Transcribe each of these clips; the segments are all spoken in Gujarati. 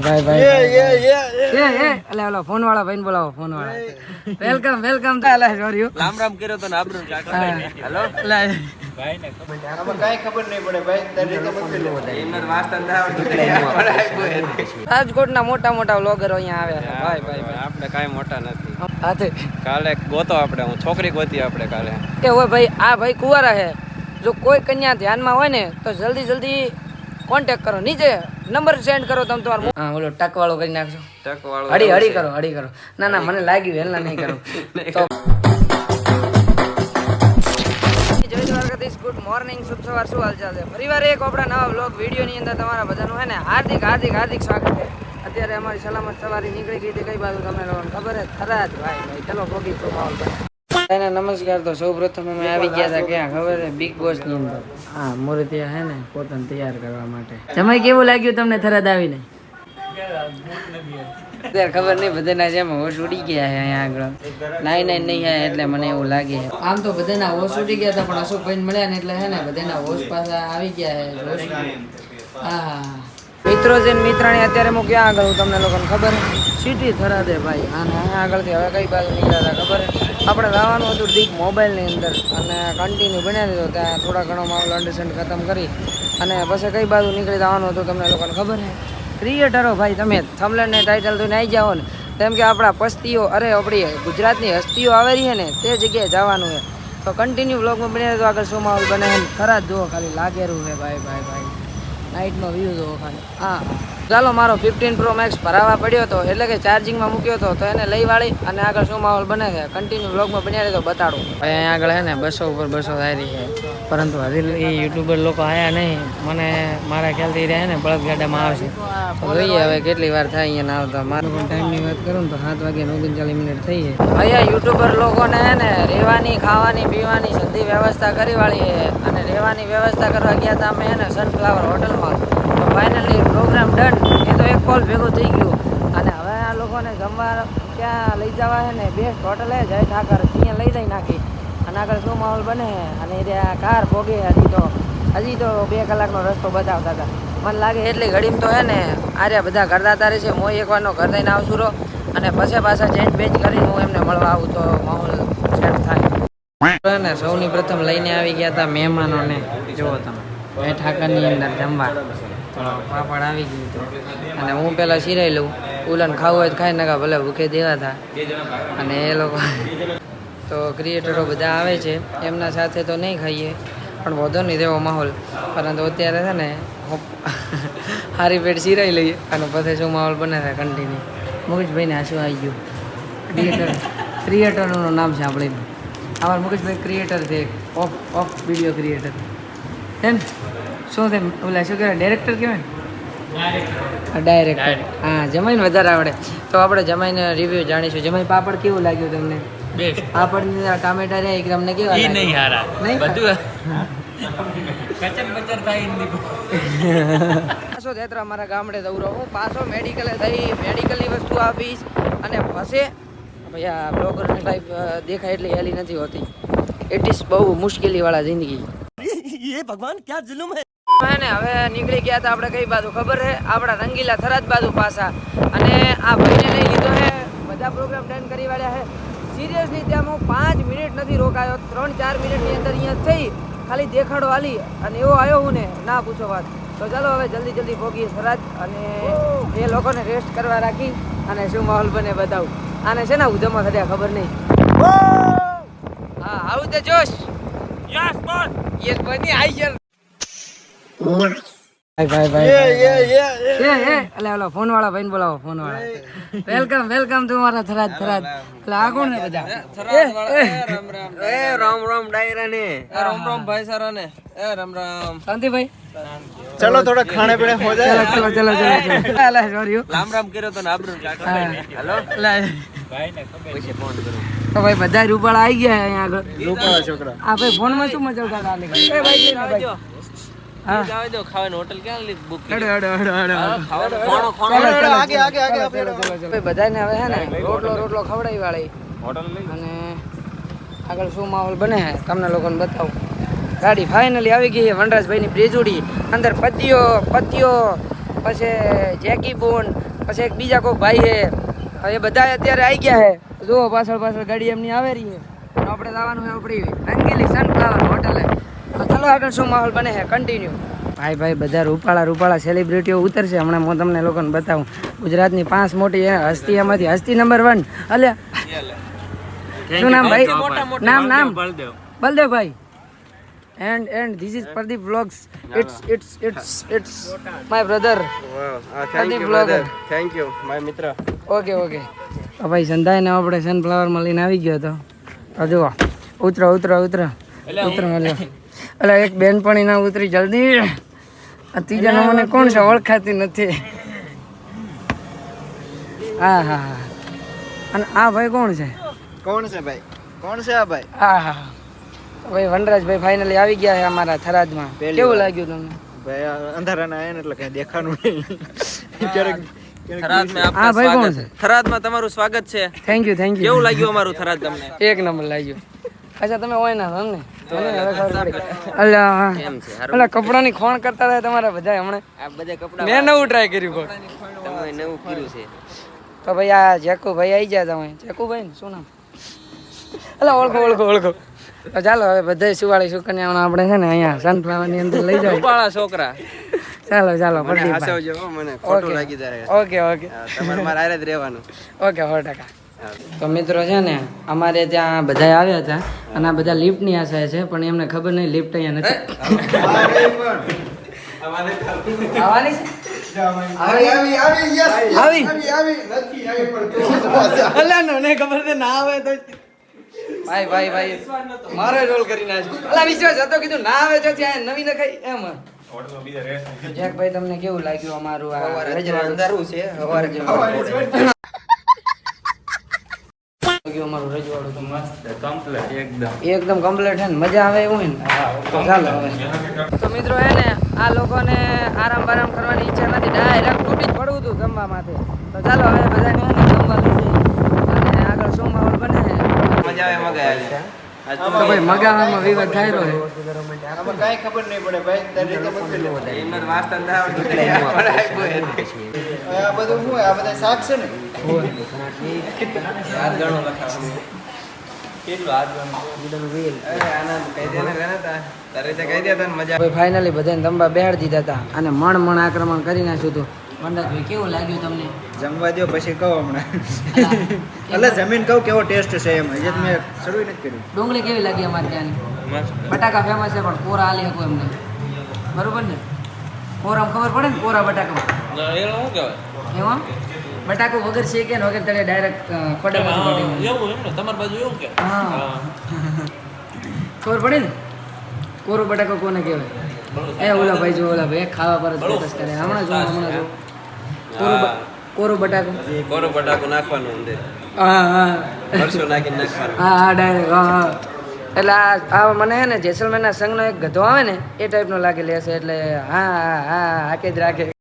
ભાઈ ભાઈ ભાઈ એ એ ફોન વાળા ભાઈને બોલાવો ફોન વાળા. વેલકમ વેલકમ તાલે જોરિયો રામ રામ કર્યો તો ને આબરૂ હેલો ઇનર વાસ્તા ના આવડતું રાજકોટના મોટા મોટા વ્લોગરો અહીંયા આવ્યા છે. ભાઈ ભાઈ ભાઈ આપણે કાંઈ મોટા નથી. હાથે કાલે ગોતો આપણે હું છોકરી ગોતી આપણે કાલે. કે ઓય ભાઈ આ ભાઈ કુવારા છે. જો કોઈ કન્યા ધ્યાનમાં હોય ને તો જલ્દી જલ્દી કોન્ટેક્ટ કરો નીચે નંબર સેન્ડ કરો તમે તમારો હા બોલો ટક વાળો કરી નાખજો. ટક વાળો હડી હડી કરો હડી કરો. ના ના મને લાગ્યું હેલા નહીં કરો. તો ગુડ મોર્નિંગ શુભ સવાર શું હાલચાલ છે? ફરીવાર એક આપણા નવા વ્લોગ વિડીયોની અંદર તમારા બધાનું હે ને હાર્દિક હાર્દિક હાર્દિક સ્વાગત છે. અત્યારે અમારી સલામત સવારી નીકળી ગઈ હતી કઈ બાજુ તમને ખબર છે? ખરા જ ભાઈ ભાઈ ચલો ભોગી શું માહોલ પર. નમસ્કાર તો સૌ પ્રથમ અમે આવી ગયા હતા ક્યાં? ખબર છે? બિગ બોસની અંદર. હા મૂર્તિયા હે ને પોતાને તૈયાર કરવા માટે. જમાઈ કેવું લાગ્યું તમને થરાદ આવીને? અત્યારે ખબર નહીં બધાના જેમ હોશ ઉડી ગયા છે અહીંયા આગળ. નાઈ નાઈ નહીં આયા એટલે મને એવું લાગે આમ તો બધાના હોશ ઉડી ગયા હતા પણ અશોકભાઈ મળ્યા ને એટલે હે ને બધાના હોશ પાછા આવી ગયા છે હા મિત્રો છે મિત્રાણી અત્યારે હું ક્યાં આગળ હું તમને લોકોને ખબર સિટી થરાદે ભાઈ અહીંયા આગળથી હવે કઈ બાજુ નીકળ્યા હતા ખબર આપણે લાવવાનું હતું ડીપ મોબાઈલની અંદર અને કન્ટિન્યુ બનાવી દીધો ત્યાં થોડા ઘણો મામલો અંડરસ્ટેન્ડ ખતમ કરી અને પછી કઈ બાજુ નીકળી જવાનું હતું તમને લોકોને ખબર છે ક્રિએટરો ભાઈ તમે થમલેને ટાઇટલ જોઈને આવી જાઓ ને. તેમ કે આપણા પસ્તીઓ, અરે આપણી ગુજરાતની હસ્તીઓ આવેલી છે ને, તે જગ્યાએ જવાનું છે તો કન્ટિન્યુ બ્લોગમાં બની તો આગળ શું માહોલ બને ખરા જ જુઓ ખાલી લાગેરું છે ભાઈ ભાઈ ભાઈ. નાઇટનો વ્યૂ જુઓ ખાલી. હા. ચાલો મારો ફિફ્ટીન પ્રો મેક્સ ભરાવા પડ્યો હતો એટલે કે ચાર્જિંગમાં મૂક્યો હતો તો એને લઈ વાળી અને આગળ શું માહોલ બને છે? કન્ટિન્યુ બ્લોગમાં બન્યા રહે તો બતાડું. ભાઈ અહીંયા આગળ છે ને બસો ઉપર બસો થઈ રહી છે. પરંતુ હજી એ યુટ્યુબર લોકો આવ્યા નહીં. મને મારા ખ્યાલથી રહે ને બળદગાડામાં આવશે. જોઈએ હવે કેટલી વાર થાય અહીંયા આવતા. મારો પણ ટાઈમની વાત કરું તો સાત વાગે ઓગણચાલીસ મિનિટ થઈ છે. અહીંયા યુટ્યુબર લોકોને હે ને રહેવાની ખાવાની પીવાની બધી વ્યવસ્થા કરી વાળી છે. અને રહેવાની વ્યવસ્થા કરવા ગયા હતા અમે હે ને સનફ્લાવર હોટલમાં ફાઇનલી પ્રોગ્રામ ડન એ તો એક કોલ ભેગો થઈ ગયું. અને હવે આ લોકોને જમવા ક્યાં લઈ જવા છે ને બેસ્ટ હોટલે જય ઠાકર ત્યાં લઈ જઈ નાખી. અને આગળ શું માહોલ બને? અને રહ્યા કાર ભોગે હજી તો હજી તો બે કલાકનો રસ્તો બતાવતા હતા. મને લાગે એટલી ઘડીમ તો હે ને આર્યા બધા કરતા તારે છે. હું એકવારનો ઘર થઈને આવશું રહો. અને પછી પાછા ચેન્જ બેન્જ કરીને હું એમને મળવા આવું તો માહોલ સેટ થાય. ને સૌની પ્રથમ લઈને આવી ગયા હતા મહેમાનોને. જુઓ તમે ઠાકરની અંદર જમવા. પાપડ આવી ગયું હતું અને હું પેલા સિરાઈ લઉં. ઉલન ખાવું હોય તો ખાઈ નાખા, ભલે ભૂખે દેવા હતા અને એ લોકો તો ક્રિએટરો બધા આવે છે. એમના સાથે તો નહીં ખાઈએ, પણ વધો નહીં તેવો માહોલ. પરંતુ અત્યારે છે ને હારી પેટ સિરાઈ લઈએ અને પછી શું માહોલ બને છે કન્ટિન્યુ મુકેશભાઈને હાસું આવી ગયું? ક્રિએટર ક્રિએટરનું નામ છે આપણે અમારા મુકેશભાઈ ક્રિએટર છે ઓફ ઓફ વીડિયો ક્રિએટર એમ? શું છે ઓલા શું કહેવાય ડાયરેક્ટર કહેવાય ડાયરેક્ટર હા જમાઈને વધારે આવડે તો આપણે જમાઈને રિવ્યુ જાણીશું જમાઈ પાપડ કેવું લાગ્યું તમને બેસ્ટ પાપડ ની અંદર ટામેટા રહ્યા એક તમને કેવા ઈ લાગ્યા? નહીં હારા નહીં? બધું કચર બચર થાય ઈ પાછો તેતરા મારા ગામડે દৌરો હું પાછો મેડિકલે થઈ મેડિકલની વસ્તુ આપીશ અને પછી ભાઈ આ બ્લોગરની લાઈફ દેખાય એટલી હેલી નથી હોતી ઇટ ઇઝ બહુ મુશ્કેલીવાળા જિંદગી ये भगवान क्या जुलुम है હે હવે નીકળી ગયા તો આપણે કઈ બાજુ ખબર છે? આપણા રંગીલા થરાજ બાજુ પાછા. અને આ ભાઈને લઈ લીધો છે. બધા પ્રોગ્રામ ડન કરી વાળ્યા છે. સિરિયસલી ત્યાં હું પાંચ મિનિટ નથી રોકાયો. ત્રણ ચાર મિનિટની અંદર અહીંયા થઈ. ખાલી દેખાડો હાલી અને એવો આવ્યો હું ને ના પૂછો વાત. તો ચાલો હવે જલ્દી જલ્દી ભોગીએ સરાજ અને એ લોકોને રેસ્ટ કરવા રાખી અને શું માહોલ બને બતાવું. આને છે ને ઉધમમાં થયા ખબર નહીં. હા આવું તે જોશ. યસ બોસ યસ બની આઈ ફોન વાળા ભાઈ બોલાવો ફોન વાળા વેલકમ વેલકમ ટુ મારા થરાજ થરાજ એટલે આ કોણ ને બધા. રામ રામ ડાયરા ને. રામ રામ ભાઈ સારા ને. રામ રામ. શાંતિ ભાઈ ચલો થોડા ખાણે પીણે હો જાય. ચલો ચલો ચલો ચલો અલા સોરી રામ રામ કર્યો તો ને હેલો? અલા ભાઈ ને ખબર ફોન કરું. તો ભાઈ બધા રૂપાળા આવી ગયા અહીંયા આગળ. રૂપાળા છોકરા. આ ભાઈ ફોનમાં શું મજા ઉડાડતા એ ભાઈ ભાઈ. બધાને હવે હે ને રોટલો રોટલો ખવડાવી વાળી. અને આગળ શું માહોલ બને છે તમને લોકોને બતાવું. ગાડી ફાઇનલી આવી ગઈ છે વનરાજભાઈની બ્રેજુડી અંદર પતિઓ પતિઓ પછી જેકી બોન પછી એક બીજા કોઈ ભાઈ છે. હવે એ બધા અત્યારે આવી ગયા છે. જુઓ પાછળ પાછળ ગાડી એમની આવે રહી છે આપણે જવાનું છે આપણી રંગીલી સનફ્લાવર હોટલે ચલો આગળ શું માહોલ બને છે? કન્ટિન્યુ ભાઈ ભાઈ બધા રૂપાળા રૂપાળા સેલિબ્રિટીઓ ઉતરશે. હમણાં હું તમને લોકોને બતાવું. ગુજરાતની પાંચ મોટી હસ્તી એમાંથી હસ્તી નંબર વન અલે. શું નામ ભાઈ? નામ નામ? Baldevbhai and and this is Pradeep vlogs it's it's it's it's my brother Pradeep vlogger. Thank you my મિત્ર ઓકે ઓકે તો ભાઈ સંધાઈને આપણે સનફ્લાવરમાં લઈને આવી ગયો હતો. તો જુઓ. ઉતરો ઉતરો ઉતરો. ઉતરો એટલે એટલે એક બેનપણી ના ઉતરી જલ્દી. આ ત્રીજા નંબરને કોણ છે? ઓળખાતી નથી. હા હા હા. અને આ ભાઈ કોણ છે? કોણ છે ભાઈ? કોણ છે આ ભાઈ? હા હા ભાઈ વનરાજભાઈ ફાઇનલી આવી ગયા છે અમારા થરાદમાં. કેવું લાગ્યું તમને? ભાઈ અંધારાના આયા એટલે કઈ દેખાનું નહીં. ક્યારેક થરાદમાં તમારું સ્વાગત છે. થેન્ક યુ થેન્ક યુ કેવું લાગ્યું અમારું થરાદ તમને? એક નંબર લાગ્યો. અચ્છા તમે હોય ના છો ને? મને હવે ખબર પડી. અલ્યા હા. અલ્યા કપડાની ખોણ કરતા હતા તમારા બધા હમણાં? આ બધા કપડા મેં નવું ટ્રાય કર્યું નવું કર્યું છે. તો ભાઈ આ જેકુ ભાઈ આવી ગયા તમે. જેકુ ભાઈ ને શું નામ? અલા ઓળખો ઓળખો ઓળખો. તો ચાલો હવે બધા સુવાળી સુકન્યા આપણે છે ને અહીંયા સનફ્લાવરની અંદર લઈ જાવ રૂપાળા છોકરા. ચાલો ચાલો મને હસાવજો મને ખોટું ઓકે. લાગી જાય. Okay okay. તમારે મારે જ રહેવાનું. ઓકે સો ટકા. તો મિત્રો છે ને અમારે ત્યાં બધા આવ્યા હતા અને આ બધા લિફ્ટની આશા છે પણ એમને ખબર નહીં લિફ્ટ અહીંયા નથી. ખબર ના આવે તો ભાઈ ભાઈ ભાઈ મારો રોલ કરી નાખ્યો. અલા વિશ્વાસ હતો કીધું ના આવે તો ત્યાં નવી નખાઈ એમ. જેક ભાઈ તમને કેવું લાગ્યું અમારું આ અંધારું છે અમારું રજવાડું તો મસ્ત એકદમ. કમ્પ્લીટ છે ને? મજા આવે એવું હોય ને? તો ચાલો હવે. તો મિત્રો હે ને આ લોકોને આરામ બારામ કરવાની ઈચ્છા નથી. ડાયરેક્ટ તૂટી જ પડવું હતું જમવા માટે તો ચાલો હવે બધાને હે ને જમવા લઈ અને આગળ શું માહોલ બને મજા આવે મગા તો ભાઈ મગાવામાં વિવાદ થાય રહ્યો છે કાંઈ ખબર નહીં પડે ભાઈ. તારી રીતે બધું વાસ્તા ના આવડતું. હવે આ બધું શું આ બધા શાક છે ને? હાથ ગણો ભાઈ ફાઇનલી બધાને તંબા બેહાડ દીધા હતા અને મણ મણ આક્રમણ કરી નાખ્યું હતું. મંડાભાઈ કેવું લાગ્યું તમને? જમવા દો પછી કહો હમણાં. એટલે જમીન કહું કેવો ટેસ્ટ છે એમ. હજી મેં શરૂ નથી કર્યું. ડુંગળી કેવી લાગી અમારે ત્યાંની? બટાકા ફેમસ છે પણ કોરા આલી શકો એમને? બરોબર ને? કોરામાં ખબર પડે ને કોરા બટાકામાં? એમાં? બટાકો વગર શેકે ને વગર તળે ડાયરેક્ટ ખોડામાંથી કાઢી એવું એમ ને? તમારી બાજુ એવું કે? હા. ખબર પડે ને? કોરો બટાકો કોને કહેવાય? એ ઓલા ભાઈ જો ઓલા ભાઈ ખાવા પર જ ફોકસ કરે. હમણાં જો હમણાં જો. કોરો કોરો બટાકો. કોરો બટાકો નાખવાનું અંદર. હા હા. વર્ષો નાખીને નાખવાનો. હા હા ડાયરેક્ટ હા હા. એટલે આ આ મને હે ને જેસલમેરના સંઘનો એક ગધો આવે ને એ ટાઈપનો લાગે લેશે એટલે હા હા હા હાકે જ રાખે.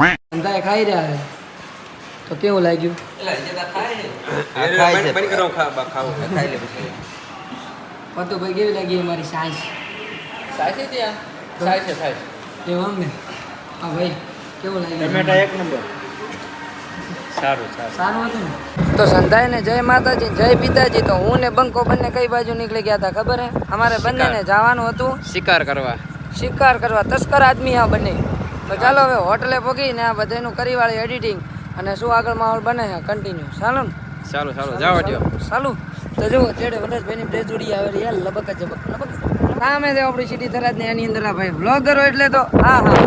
ધંધાએ ખાઈ રહ્યા છે. તો કેવું લાગ્યું. પતુભાઈ કેવી લાગી અમારી સાંજ? ત્યાં? છે, ને? હા ભાઈ કેવું લાગ્યું ટમેટા એક નંબર. સારું સારું. સારું હતું ને? તો સંધાય ને જય માતાજી જય પિતાજી. તો હું ને બંકો બંને કઈ બાજુ નીકળી ગયા હતા ખબર હે? અમારે બંનેને જવાનું હતું. શિકાર કરવા. શિકાર કરવા. તસ્કર આદમી આ બંને. તો ચાલો હવે હોટલે પગીને આ બધાનું કરી વાળી એડિટિંગ અને શું આગળ માહોલ બને છે કન્ટિન્યુ ચાલો ને. ચાલો ચાલો જાવ ચાલુ. તો જુઓ ચેડે વનરાજભાઈની બ્રેજ જોડી આવે યાર લબક જ જબક લબક સામે છે આપણી સિટી થરાદની એની અંદર આ ભાઈ વ્લોગરો એટલે તો હા હા.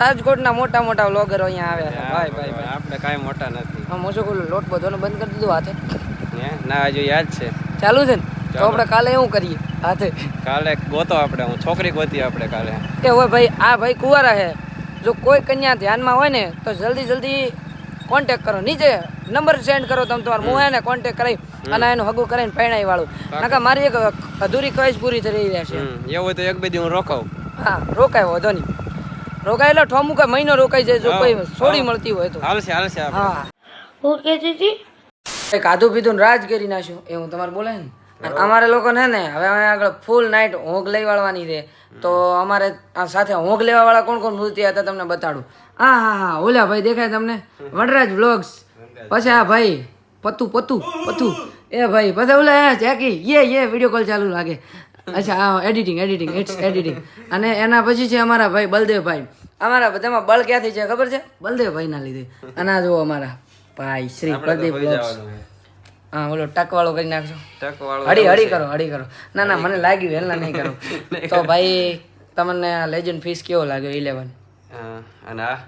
રાજકોટના મોટા મોટા વ્લોગરો અહીંયા આવ્યા છે. ભાઈ ભાઈ ભાઈ. આપણે કાંઈ મોટા નથી. હા મોસો કોલું લોટ બધોનું બંધ કરી દીધું હાથે? ના હજુ યાદ છે. ચાલુ છે ને? તો આપણે કાલે એવું કરીએ હાથે. કાલે ગોતો આપણે હું છોકરી ગોતી આપણે કાલે. એ હોય ભાઈ આ ભાઈ કુવારા છે. જો કોઈ કન્યા ધ્યાનમાં હોય ને તો જલ્દી જલ્દી કોન્ટેક કરો. નીચે નંબર સેન્ડ કરો તમે તમારે હું એને કોન્ટેક કરાવી અને એનું હગું કરીને પહેણાઈ વાળું. નાખા મારી એક અધૂરી ખ્વાહિશ પૂરી થઈ રહી છે. એવું હોય તો એક બે દી હું રોકાઉં. હા રોકાય વધો નહીં. રોકાય એટલે ઠોમું કે મહિનો રોકાઈ જાય જો કોઈ છોડી મળતી હોય તો. હાલશે હાલશે આપણે. હા. કંઈ કાધું પીધું ને રાજ કરી નાખ્યું હું તમારે બોલે ને અને અમારે લોકોને હે ને હવે આગળ ફૂલ નાઇટ હોંગ લઈ વાળવાની છે. તો અમારે આ સાથે હોંગ લેવા વાળા કોણ કોણ મૂર્તિ હતા તમને બતાડું. હા હા હા ઓલા ભાઈ દેખાય તમને? વનરાજ બ્લોગ્સ પછી આ ભાઈ પતુ પતુ પતુ. એ ભાઈ પછી ઓલા જેકી યે યે વીડિયો કોલ ચાલુ લાગે. અચ્છા હા એડિટિંગ એડિટિંગ ઇટ્સ એડિટિંગ અને એના પછી છે અમારા ભાઈ બલદેવભાઈ. અમારા બધામાં બળ ક્યાંથી છે ખબર છે? બલદેવભાઈના લીધે. અને આ જુઓ અમારા. ભાઈ શ્રી બલદેવ બ્લોગ્સ હા ઓલો ટક વાળો કરી નાખજો. ટક વાળો હળી હળી કરો હળી કરો. ના ના મને લાગ્યું હેલા નહીં કરો. તો ભાઈ તમને આ લેજન્ડ ફીસ કેવો લાગ્યો ઇલેવન હા, અને આ?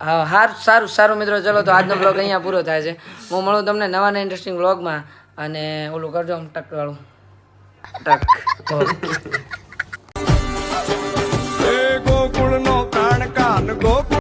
હા હાર સારું સારું મિત્રો. ચલો તો આજનો બ્લોગ અહીંયા પૂરો થાય છે. હું મળું તમને નવા ને ઇન્ટરેસ્ટિંગ બ્લોગમાં અને ઓલું કરજો આમ ટક વાળું ટક. ગોકુળ નો કાન કાન ગોકુળ